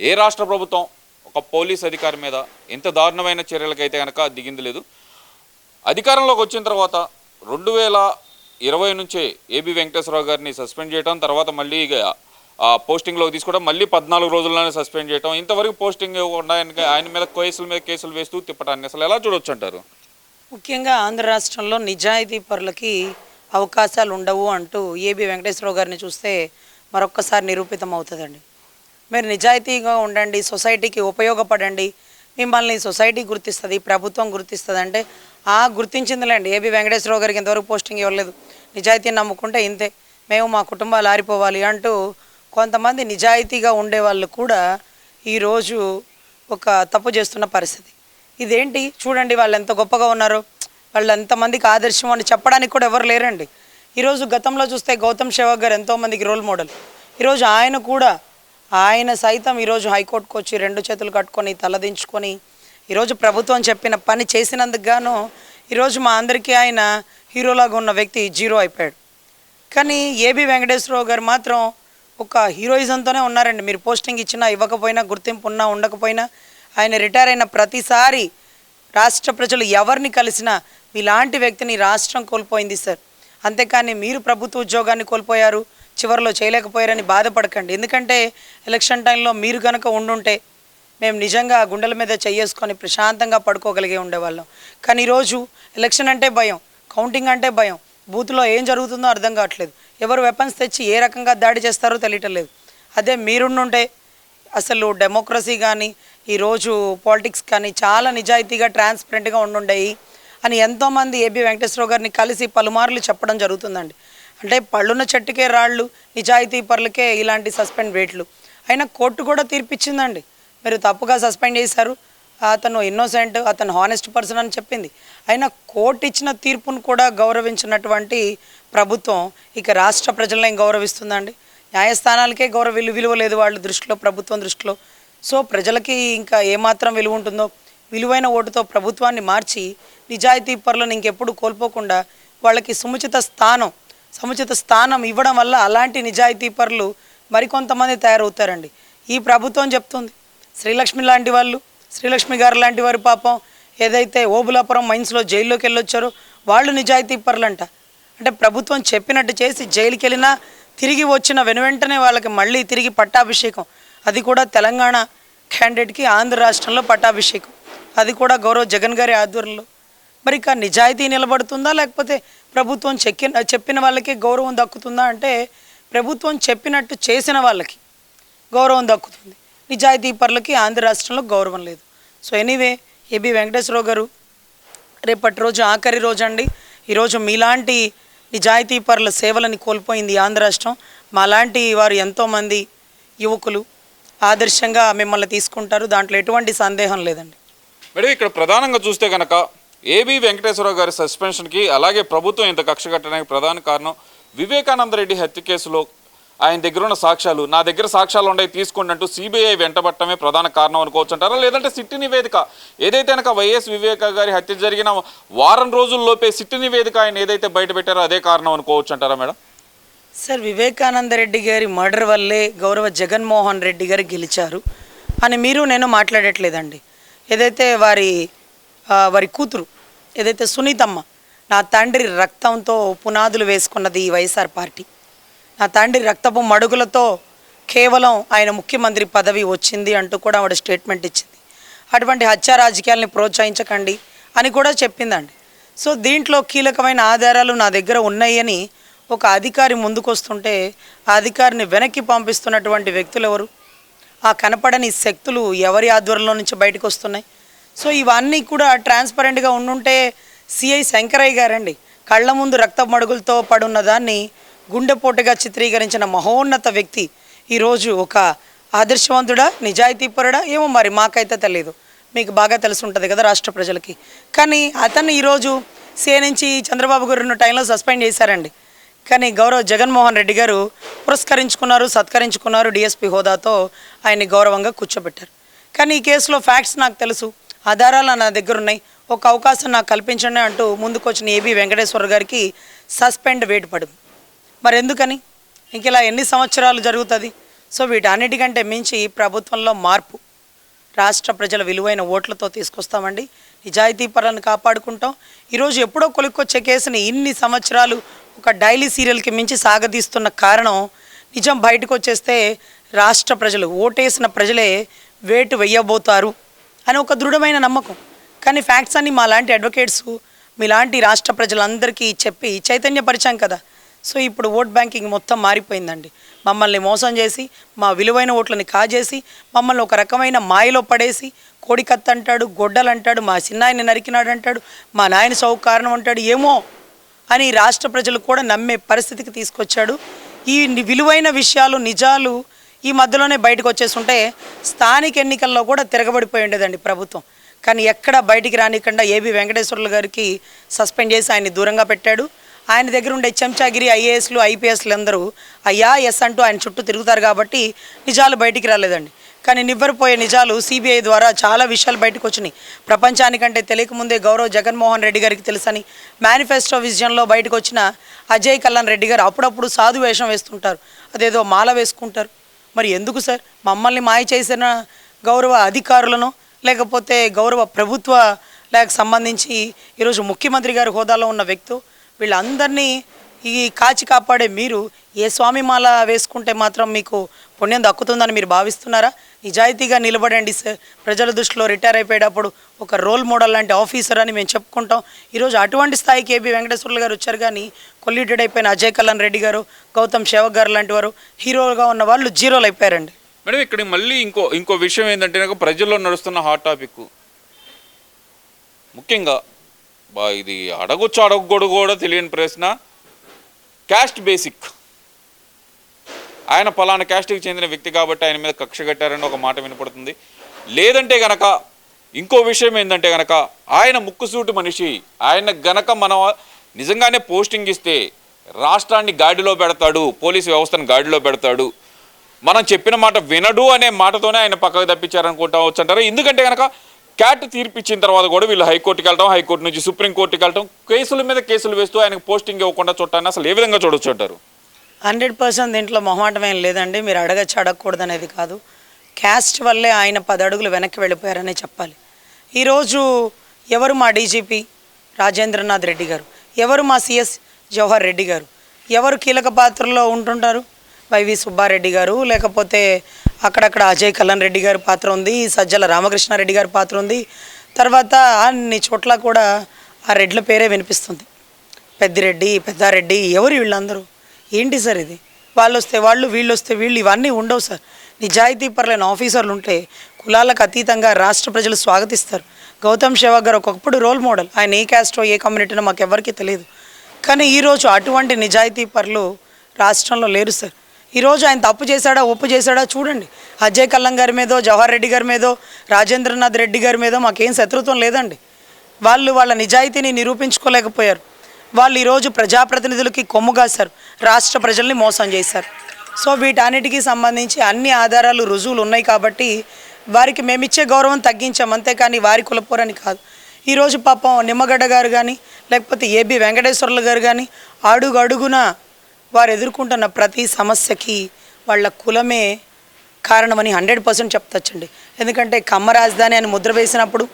ఏ రాష్ట్ర ప్రభుత్వం ఒక పోలీస్ అధికారి మీద ఎంత దారుణమైన చర్యలకైతే కనుక దిగింది లేదు. అధికారంలోకి వచ్చిన తర్వాత రెండు వేల ఇరవై నుంచే ఏబి వెంకటేశ్వరరావు గారిని సస్పెండ్ చేయడం తర్వాత మళ్ళీ ఇక ఆ పోస్టింగ్లోకి తీసుకోవడం మళ్ళీ పద్నాలుగు రోజుల్లోనే సస్పెండ్ చేయడం ఇంతవరకు పోస్టింగ్ ఇవ్వకుండా ఆయన మీద కేసుల మీద కేసులు వేస్తూ తిప్పటాన్ని అసలు ఎలా చూడొచ్చు అంటారు ముఖ్యంగా ఆంధ్ర రాష్ట్రంలో నిజాయితీ పరులకి అవకాశాలు ఉండవు అంటూ ఏబి వెంకటేశ్వరరావు గారిని చూస్తే మరొక్కసారి నిరూపితం అవుతుందండి మీరు నిజాయితీగా ఉండండి సొసైటీకి ఉపయోగపడండి. మిమ్మల్ని సొసైటీ గుర్తిస్తుంది ప్రభుత్వం గుర్తిస్తుంది అంటే ఆ గుర్తించిందిలేండి. ఏబి వెంకటేశ్వరరావు గారికి ఇంతవరకు పోస్టింగ్ ఇవ్వలేదు. నిజాయితీని నమ్ముకుంటే ఇంతే. మేము మా కుటుంబాలు ఆరిపోవాలి అంటూ కొంతమంది నిజాయితీగా ఉండే వాళ్ళు కూడా ఈరోజు ఒక తప్పు చేస్తున్న పరిస్థితి. ఇదేంటి? చూడండి వాళ్ళు ఎంత గొప్పగా ఉన్నారో. వాళ్ళు ఎంతమందికి ఆదర్శం అని చెప్పడానికి కూడా ఎవరు లేరండి. ఈరోజు గతంలో చూస్తే గౌతమ్ సేవక్ గారు ఎంతోమందికి రోల్ మోడల్. ఈరోజు ఆయన కూడా ఆయన సైతం ఈరోజు హైకోర్టుకు వచ్చి రెండు చేతులు కట్టుకొని తలదించుకొని ఈరోజు ప్రభుత్వం చెప్పిన పని చేసినందుకు గాను ఈరోజు మా అందరికీ ఆయన హీరోలాగా ఉన్న వ్యక్తి జీరో అయిపోయాడు. కానీ ఏబి వెంకటేశ్వరరావు గారు మాత్రం ఒక హీరోయిజంతోనే ఉన్నారండి. మీరు పోస్టింగ్ ఇచ్చినా ఇవ్వకపోయినా గుర్తింపు ఉన్నా ఉండకపోయినా ఆయన రిటైర్ అయిన ప్రతిసారి రాష్ట్ర ప్రజలు ఎవరిని కలిసినా మీలాంటి వ్యక్తిని రాష్ట్రం కోల్పోయింది సార్. అంతేకాని మీరు ప్రభుత్వ ఉద్యోగాన్ని కోల్పోయారు చివరిలో చేయలేకపోయారని బాధపడకండి. ఎందుకంటే ఎలక్షన్ టైంలో మీరు కనుక ఉండుంటే మేము నిజంగా గుండెల మీద చెయ్యేసుకొని ప్రశాంతంగా పడుకోగలిగే ఉండేవాళ్ళం. కానీ ఈరోజు ఎలక్షన్ అంటే భయం కౌంటింగ్ అంటే భయం. బూత్లో ఏం జరుగుతుందో అర్థం కావట్లేదు. ఎవరు వెపన్స్ తెచ్చి ఏ రకంగా దాడి చేస్తారో తెలియటం లేదు. అదే మీరుండుంటే అసలు డెమోక్రసీ కానీ ఈరోజు పాలిటిక్స్ కానీ చాలా నిజాయితీగా ట్రాన్స్పరెంట్గా ఉండుండేవి అని ఎంతోమంది ఏబి వెంకటేశ్వరరావు గారిని కలిసి పలుమార్లు చెప్పడం జరుగుతుందండి. అంటే పళ్ళున్న చెట్టుకే రాళ్ళు నిజాయితీ పరులకే ఇలాంటి సస్పెండ్ వేట్లు అయినా కోర్టు కూడా తీర్పిచ్చిందండి. మీరు తప్పుగా సస్పెండ్ చేశారు. అతను ఇన్నోసెంట్ అతను హానెస్ట్ పర్సన్ అని చెప్పింది. అయినా కోర్టు ఇచ్చిన తీర్పును కూడా గౌరవించినటువంటి ప్రభుత్వం ఇక రాష్ట్ర ప్రజలను ఏం గౌరవిస్తుందండి. న్యాయస్థానాలకే గౌరవ విలువ విలువ లేదు వాళ్ళ దృష్టిలో ప్రభుత్వం దృష్టిలో. సో ప్రజలకి ఇంకా ఏమాత్రం విలువ ఉంటుందో విలువైన ఓటుతో ప్రభుత్వాన్ని మార్చి నిజాయితీ పరులను ఇంకెప్పుడు కోల్పోకుండా వాళ్ళకి సముచిత స్థానం సముచిత స్థానం ఇవ్వడం వల్ల అలాంటి నిజాయితీ పరులు మరికొంతమంది తయారవుతారండి. ఈ ప్రభుత్వం చెప్తుంది శ్రీలక్ష్మి లాంటి వాళ్ళు శ్రీలక్ష్మి గారు లాంటి వారి పాపం ఏదైతే ఓబులాపురం మైన్స్లో జైల్లోకి వెళ్ళొచ్చారో వాళ్ళు నిజాయితీ పరులంట. అంటే ప్రభుత్వం చెప్పినట్టు చేసి జైలుకి వెళ్ళినా తిరిగి వచ్చిన వెనువెంటనే వాళ్ళకి మళ్ళీ తిరిగి పట్టాభిషేకం. అది కూడా తెలంగాణ క్యాండిడేట్కి ఆంధ్ర రాష్ట్రంలో పట్టాభిషేకం. అది కూడా గౌరవ్ జగన్ గారి ఆధ్వర్యంలో మరి ఇక నిజాయితీ నిలబడుతుందా? లేకపోతే ప్రభుత్వం చెక్కిన చెప్పిన వాళ్ళకి గౌరవం దక్కుతుందా? అంటే ప్రభుత్వం చెప్పినట్టు చేసిన వాళ్ళకి గౌరవం దక్కుతుంది. నిజాయితీ పరులకి ఆంధ్ర రాష్ట్రంలో గౌరవం లేదు. సో ఎనీవే ఏబి వెంకటేశ్వరరావు గారు రేపటి రోజు ఆఖరి రోజు అండి. ఈరోజు మీలాంటి నిజాయితీ పరుల సేవలని కోల్పోయింది ఆంధ్ర రాష్ట్రం. మాలాంటి వారు ఎంతోమంది యువకులు ఆదర్శంగా మిమ్మల్ని తీసుకుంటారు. దాంట్లో ఎటువంటి సందేహం లేదండి. మేడం ఇక్కడ ప్రధానంగా చూస్తే కనుక ఏబి వెంకటేశ్వరరావు గారి సస్పెన్షన్కి అలాగే ప్రభుత్వం ఇంత కక్ష కట్టడానికి ప్రధాన కారణం వివేకానంద రెడ్డి హత్య కేసులో ఆయన దగ్గర ఉన్న సాక్ష్యాలు. నా దగ్గర సాక్ష్యాలు ఉన్నాయి తీసుకోండి అంటూ సిబిఐ వెంటబట్టమే ప్రధాన కారణం అనుకోవచ్చు అంటారా లేదంటే సిట్టి నివేదిక. ఏదైతే కనుక వైఎస్ వివేక గారి హత్య జరిగిన వారం రోజుల్లోపే సిట్టి నివేదిక ఆయన ఏదైతే బయట పెట్టారో అదే కారణం అనుకోవచ్చు అంటారా మేడం? సార్ వివేకానంద రెడ్డి గారి మర్డర్ వల్లే గౌరవ జగన్మోహన్ రెడ్డి గారు గెలిచారు. అని మీరు నేను మాట్లాడట్లేదండి. ఏదైతే వారి వారి కూతురు ఏదైతే సునీతమ్మ నా తండ్రి రక్తంతో పునాదులు వేసుకున్నది ఈ వైఎస్ఆర్ పార్టీ. నా తండ్రి రక్తపు మడుగులతో కేవలం ఆయన ముఖ్యమంత్రి పదవి వచ్చింది అంటూ కూడా ఆవిడ స్టేట్మెంట్ ఇచ్చింది. అటువంటి హత్య రాజకీయాల్ని ప్రోత్సహించకండి అని కూడా చెప్పిందండి. సో దీంట్లో కీలకమైన ఆధారాలు నా దగ్గర ఉన్నాయని ఒక అధికారి ముందుకొస్తుంటే ఆ అధికారిని వెనక్కి పంపిస్తున్నటువంటి వ్యక్తులు ఎవరు? ఆ కనపడని శక్తులు ఎవరి ఆధ్వర్యంలో నుంచి బయటకు వస్తున్నాయి? సో ఇవన్నీ కూడా ట్రాన్స్పరెంట్గా ఉండుంటే సిఐ శంకరయ్య గారండి కళ్ళ ముందు రక్త మడుగులతో పడున్న దాన్ని గుండెపోటుగా చిత్రీకరించిన మహోన్నత వ్యక్తి. ఈరోజు ఒక ఆదర్శవంతుడా నిజాయితీపరుడా ఏమో మరి మాకైతే తెలియదు మీకు బాగా తెలిసి ఉంటుంది కదా రాష్ట్ర ప్రజలకి. కానీ అతన్ని ఈరోజు సీఏ నుంచి చంద్రబాబు గారు ఉన్న టైంలో సస్పెండ్ చేశారండి. కానీ గౌరవ జగన్మోహన్ రెడ్డి గారు పురస్కరించుకున్నారు సత్కరించుకున్నారు డిఎస్పి హోదాతో ఆయన్ని గౌరవంగా కూర్చోబెట్టారు. కానీ ఈ కేసులో ఫ్యాక్ట్స్ నాకు తెలుసు. ఆధారాలు నా దగ్గర ఉన్నాయి. ఒక అవకాశం నాకు కల్పించండి అంటూ ముందుకొచ్చిన ఏబి వెంకటేశ్వర గారికి సస్పెండ్ వేటు పడింది. మరి ఎందుకని? ఇంక ఇలా ఎన్ని సంవత్సరాలు జరుగుతుంది? సో వీటన్నిటికంటే మించి ప్రభుత్వంలో మార్పు. రాష్ట్ర ప్రజల విలువైన ఓట్లతో తీసుకొస్తామండి. నిజాయితీ పరాన్ని కాపాడుకుంటాం. ఈరోజు ఎప్పుడో కొలుక్కొచ్చే కేసుని ఇన్ని సంవత్సరాలు ఒక డైలీ సీరియల్కి మించి సాగదీస్తున్న కారణం నిజం బయటకు వచ్చేస్తే రాష్ట్ర ప్రజలు ఓటేసిన ప్రజలే వేటు వెయ్యబోతారు అని ఒక దృఢమైన నమ్మకం. కానీ ఫ్యాక్ట్స్ అన్ని మా లాంటి అడ్వకేట్స్ మీలాంటి రాష్ట్ర ప్రజలందరికీ చెప్పి చైతన్యపరిచాం కదా. సో ఇప్పుడు ఓట్ బ్యాంకింగ్ మొత్తం మారిపోయిందండి. మమ్మల్ని మోసం చేసి మా విలువైన ఓట్లని కాజేసి మమ్మల్ని ఒక రకమైన మాయలో పడేసి కోడికత్త అంటాడు గొడ్డలు అంటాడు మా చిన్నాయన్ని నరికినాడు అంటాడు మా నాయన సౌ కారణం అంటాడు ఏమో అని రాష్ట్ర ప్రజలు కూడా నమ్మే పరిస్థితికి తీసుకొచ్చాడు. ఈ విలువైన విషయాలు నిజాలు ఈ మధ్యలోనే బయటకు వచ్చేస్తుంటే స్థానిక ఎన్నికల్లో కూడా తిరగబడిపోయి ఉండేదండి ప్రభుత్వం. కానీ ఎక్కడ బయటికి రానికుండా ఏబి వెంకటేశ్వర్లు గారికి సస్పెండ్ చేసి ఆయన్ని దూరంగా పెట్టాడు. ఆయన దగ్గర ఉండే చెంచాగిరి ఐఏఎస్లు ఐపీఎస్లు అందరూ అయ్యా ఎస్ అంటూ ఆయన చుట్టూ తిరుగుతారు కాబట్టి నిజాలు బయటికి రాలేదండి. కానీ నివ్వరిపోయే నిజాలు సిబిఐ ద్వారా చాలా విషయాలు బయటకు వచ్చినాయి. ప్రపంచానికంటే తెలియకముందే గౌరవ్ జగన్మోహన్ రెడ్డి గారికి తెలుసని మేనిఫెస్టో విజన్లో బయటకు వచ్చిన అజయ్ కళ్యాణ్ రెడ్డి గారు అప్పుడప్పుడు సాధు వేషం వేస్తుంటారు. అదేదో మాల వేసుకుంటారు. మరి ఎందుకు సార్? మమ్మల్ని మాయ చేసిన గౌరవ అధికారులను లేకపోతే గౌరవ ప్రభుత్వ లేక సంబంధించి ఈరోజు ముఖ్యమంత్రి గారి హోదాలో ఉన్న వ్యక్తు వీళ్ళందరినీ ఈ కాచి కాపాడే మీరు ఏ స్వామి మాల వేసుకుంటే మాత్రం మీకు పుణ్యం దక్కుతుందని మీరు భావిస్తున్నారా? నిజాయితీగా నిలబడండి సార్. ప్రజల దృష్టిలో రిటైర్ అయిపోయేటప్పుడు ఒక రోల్ మోడల్ లాంటి ఆఫీసర్ అని మేము చెప్పుకుంటాం. ఈరోజు అటువంటి స్థాయికి ఏబి వెంకటేశ్వర్లు గారు వచ్చారు కానీ కొల్లీటెడ్ అయిపోయిన అజయ్ కళ్యాణ్ రెడ్డి గారు గౌతమ్ సేవక్ గారు లాంటి వారు హీరోగా ఉన్న వాళ్ళు జీరోలు అయిపోయారండి. మేడం ఇక్కడ మళ్ళీ ఇంకో ఇంకో విషయం ఏంటంటే నాకు ప్రజల్లో నడుస్తున్న హాట్ టాపిక్. ముఖ్యంగా బా ఇది అడగొచ్చు అడగకూడదు కూడా తెలియని ప్రశ్న. Caste basic. ఆయన పలానా క్యాస్ట్కి చెందిన వ్యక్తి కాబట్టి ఆయన మీద కక్ష కట్టారని ఒక మాట వినపడుతుంది. లేదంటే గనక ఇంకో విషయం ఏంటంటే గనక ఆయన ముక్కుసూటి మనిషి ఆయన గనక మనం నిజంగానే పోస్టింగ్ ఇస్తే రాష్ట్రాన్ని గాడిలో పెడతాడు పోలీసు వ్యవస్థను గాడిలో పెడతాడు. మనం చెప్పిన మాట వినడు అనే మాటతోనే ఆయన పక్కకు తప్పించారనుకుంటా అంటారు ఎందుకంటే కనుక క్యాట్ తీర్పిచ్చిన తర్వాత కూడా వీళ్ళు హైకోర్టుకి వెళ్ళడం హైకోర్టు నుంచి సుప్రీంకోర్టుకి వెళ్ళడం కేసుల మీద కేసులు వేస్తూ ఆయనకు పోస్టింగ్ ఇవ్వకుండా చూడటాన్ని అసలు ఏ విధంగా చూడొచ్చు అంటారు? హండ్రెడ్ పర్సెంట్ దీంట్లో మొహమాటం ఏం లేదండి. మీరు అడగచ్చు అడగకూడదు అనేది కాదు. క్యాస్ట్ వల్లే ఆయన పది అడుగులు వెనక్కి వెళ్ళిపోయారనే చెప్పాలి. ఈరోజు ఎవరు మా డీజీపీ? రాజేంద్రనాథ్ రెడ్డి గారు. ఎవరు మా సిఎస్? జవహర్ రెడ్డి గారు. ఎవరు కీలక పాత్రలో ఉంటుంటారు? వైవి సుబ్బారెడ్డి గారు లేకపోతే అక్కడక్కడ అజయ్ కళ్యాణ్ రెడ్డి గారి పాత్ర ఉంది సజ్జల రామకృష్ణారెడ్డి గారి పాత్ర ఉంది. తర్వాత అన్ని చోట్ల కూడా ఆ రెడ్ల పేరే వినిపిస్తుంది. పెద్దిరెడ్డి పెద్దారెడ్డి ఎవరు వీళ్ళందరూ? ఏంటి సార్ ఇది? వాళ్ళు వస్తే వాళ్ళు వీళ్ళు వస్తే వీళ్ళు ఇవన్నీ ఉండవు సార్. నిజాయితీ పరులైన ఆఫీసర్లు ఉంటే కులాలకు అతీతంగా రాష్ట్ర ప్రజలు స్వాగతిస్తారు. గౌతమ్ సేవాగ్ గారు ఒకప్పుడు రోల్ మోడల్. ఆయన ఏ క్యాస్టో ఏ కమ్యూనిటీనో మాకు ఎవరికీ తెలియదు. కానీ ఈరోజు అటువంటి నిజాయితీ పరులు రాష్ట్రంలో లేరు సార్. ఈరోజు ఆయన తప్పు చేశాడా ఒప్పు చేశాడా చూడండి. అజయ్ కల్లం గారి మీదో జవహర్ రెడ్డి గారి మీదో రాజేంద్రనాథ్ రెడ్డి గారి మీదో మాకేం శత్రుత్వం లేదండి. వాళ్ళు వాళ్ళ నిజాయితీని నిరూపించుకోలేకపోయారు. వాళ్ళు ఈరోజు ప్రజాప్రతినిధులకి కొమ్ముగాశారు రాష్ట్ర ప్రజల్ని మోసం చేశారు. సో వీటన్నిటికీ సంబంధించి అన్ని ఆధారాలు రుజువులు ఉన్నాయి కాబట్టి వారికి మేమిచ్చే గౌరవం తగ్గించాం అంతేకాని వారి కులపోరని కాదు. ఈరోజు పాపం నిమ్మగడ్డ గారు కానీ లేకపోతే ఏబి వెంకటేశ్వర్లు గారు కానీ అడుగు అడుగున వారు ఎదుర్కొంటున్న ప్రతి సమస్యకి వాళ్ళ కులమే కారణమని హండ్రెడ్ పర్సెంట్ చెప్తచ్చండి ఎందుకంటే కమ్మ రాజధాని అని ముద్ర వేసినప్పుడు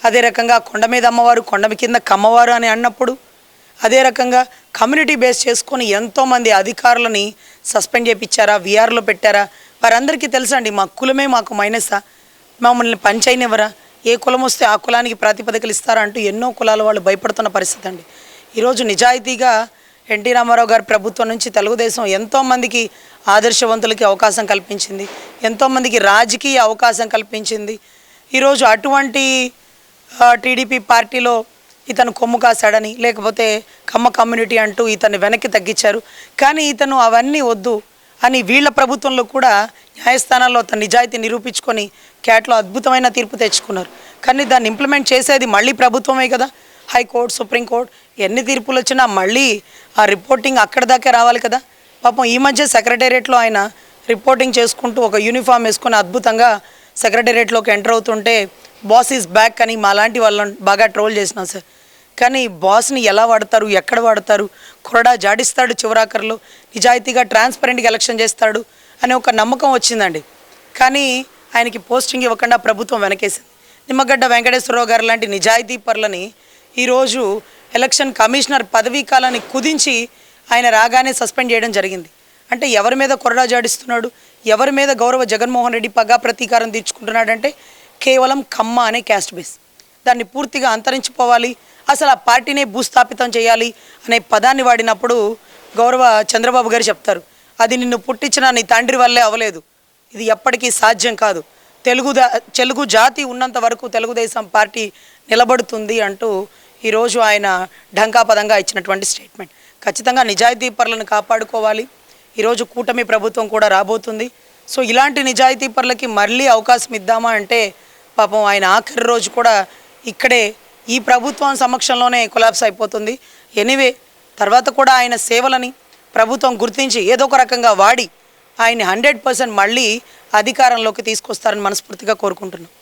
అదే రకంగా కొండ మీద అమ్మవారు కొండ కింద కమ్మవారు అని అన్నప్పుడు అదే రకంగా కమ్యూనిటీ బేస్ చేసుకొని ఎంతోమంది అధికారులని సస్పెండ్ చేయించారా విఆర్లో పెట్టారా వారందరికీ తెలుసండి మా కులమే మాకు మైనసా మమ్మల్ని పంచైనవరా ఏ కులం వస్తే ఆ కులానికి ప్రాతిపదికలు ఇస్తారా అంటూ ఎన్నో కులాల వాళ్ళు భయపడుతున్న పరిస్థితి అండి. ఈరోజు నిజాయితీగా ఎన్టీ రామారావు గారి ప్రభుత్వం నుంచి తెలుగుదేశం ఎంతోమందికి ఆదర్శవంతులకి అవకాశం కల్పించింది. ఎంతోమందికి రాజకీయ అవకాశం కల్పించింది. ఈరోజు అటువంటి టీడీపీ పార్టీలో ఇతను కొమ్ము కాశాడని లేకపోతే కమ్మ కమ్యూనిటీ అంటూ ఇతన్ని వెనక్కి తగ్గించారు. కానీ ఇతను అవన్నీ వద్దు అని వీళ్ళ ప్రభుత్వంలో కూడా న్యాయస్థానాల్లో తన నిజాయితీ నిరూపించుకొని క్యాట్లో అద్భుతమైన తీర్పు తెచ్చుకున్నారు. కానీ దాన్ని ఇంప్లిమెంట్ చేసేది మళ్ళీ ప్రభుత్వమే కదా. హైకోర్టు సుప్రీంకోర్టు ఎన్ని తీర్పులు వచ్చినా మళ్ళీ ఆ రిపోర్టింగ్ అక్కడ దాకా రావాలి కదా? పాపం ఈ మధ్య సెక్రటేరియట్లో ఆయన రిపోర్టింగ్ చేసుకుంటూ ఒక యూనిఫామ్ వేసుకొని అద్భుతంగా సెక్రటేరియట్లోకి ఎంటర్ అవుతుంటే బాస్ ఈజ్ బ్యాక్ అని మా లాంటి వాళ్ళని బాగా ట్రోల్ చేసినాం సార్. కానీ బాస్ని ఎలా వాడతారు ఎక్కడ వాడతారు కొరడా జాడిస్తాడు చివరాఖరిలో నిజాయితీగా ట్రాన్స్పరెంట్గా ఎలక్షన్ చేస్తాడు అనే ఒక నమ్మకం వచ్చిందండి. కానీ ఆయనకి పోస్టింగ్ ఇవ్వకుండా ప్రభుత్వం వెనకేసింది. నిమ్మగడ్డ వెంకటేశ్వరరావు గారు లాంటి నిజాయితీ పరులని ఈరోజు ఎలక్షన్ కమిషనర్ పదవీ కాలాన్ని కుదించి ఆయన రాగానే సస్పెండ్ చేయడం జరిగింది. అంటే ఎవరి మీద కొరడా జాడిస్తున్నాడు? ఎవరి మీద గౌరవ జగన్మోహన్ రెడ్డి పగా ప్రతీకారం తీర్చుకుంటున్నాడంటే కేవలం కమ్మ అనే క్యాస్ట్ బేస్. దాన్ని పూర్తిగా అంతరించిపోవాలి. అసలు ఆ పార్టీనే భూస్థాపితం చేయాలి అనే పదాన్ని వాడినప్పుడు గౌరవ చంద్రబాబు గారు చెప్తారు. అది నిన్ను పుట్టించిన నీ తండ్రి వల్లే అవలేదు ఇది ఎప్పటికీ సాధ్యం కాదు. తెలుగు తెలుగు జాతి ఉన్నంత వరకు తెలుగుదేశం పార్టీ నిలబడుతుంది అంటూ ఈరోజు ఆయన ఢంకాపదంగా ఇచ్చినటువంటి స్టేట్మెంట్. ఖచ్చితంగా నిజాయితీ పరులను కాపాడుకోవాలి. ఈరోజు కూటమి ప్రభుత్వం కూడా రాబోతుంది. సో ఇలాంటి నిజాయితీ పరులకి మళ్ళీ అవకాశం ఇద్దామా అంటే పాపం ఆయన ఆఖరి రోజు కూడా ఇక్కడే ఈ ప్రభుత్వం సమక్షంలోనే కొలాప్స్ అయిపోతుంది. ఎనీవే తర్వాత కూడా ఆయన సేవలని ప్రభుత్వం గుర్తించి ఏదో ఒక రకంగా వాడి ఆయన్ని హండ్రెడ్ పర్సెంట్ మళ్ళీ అధికారంలోకి తీసుకొస్తారని మనస్ఫూర్తిగా కోరుకుంటున్నాం.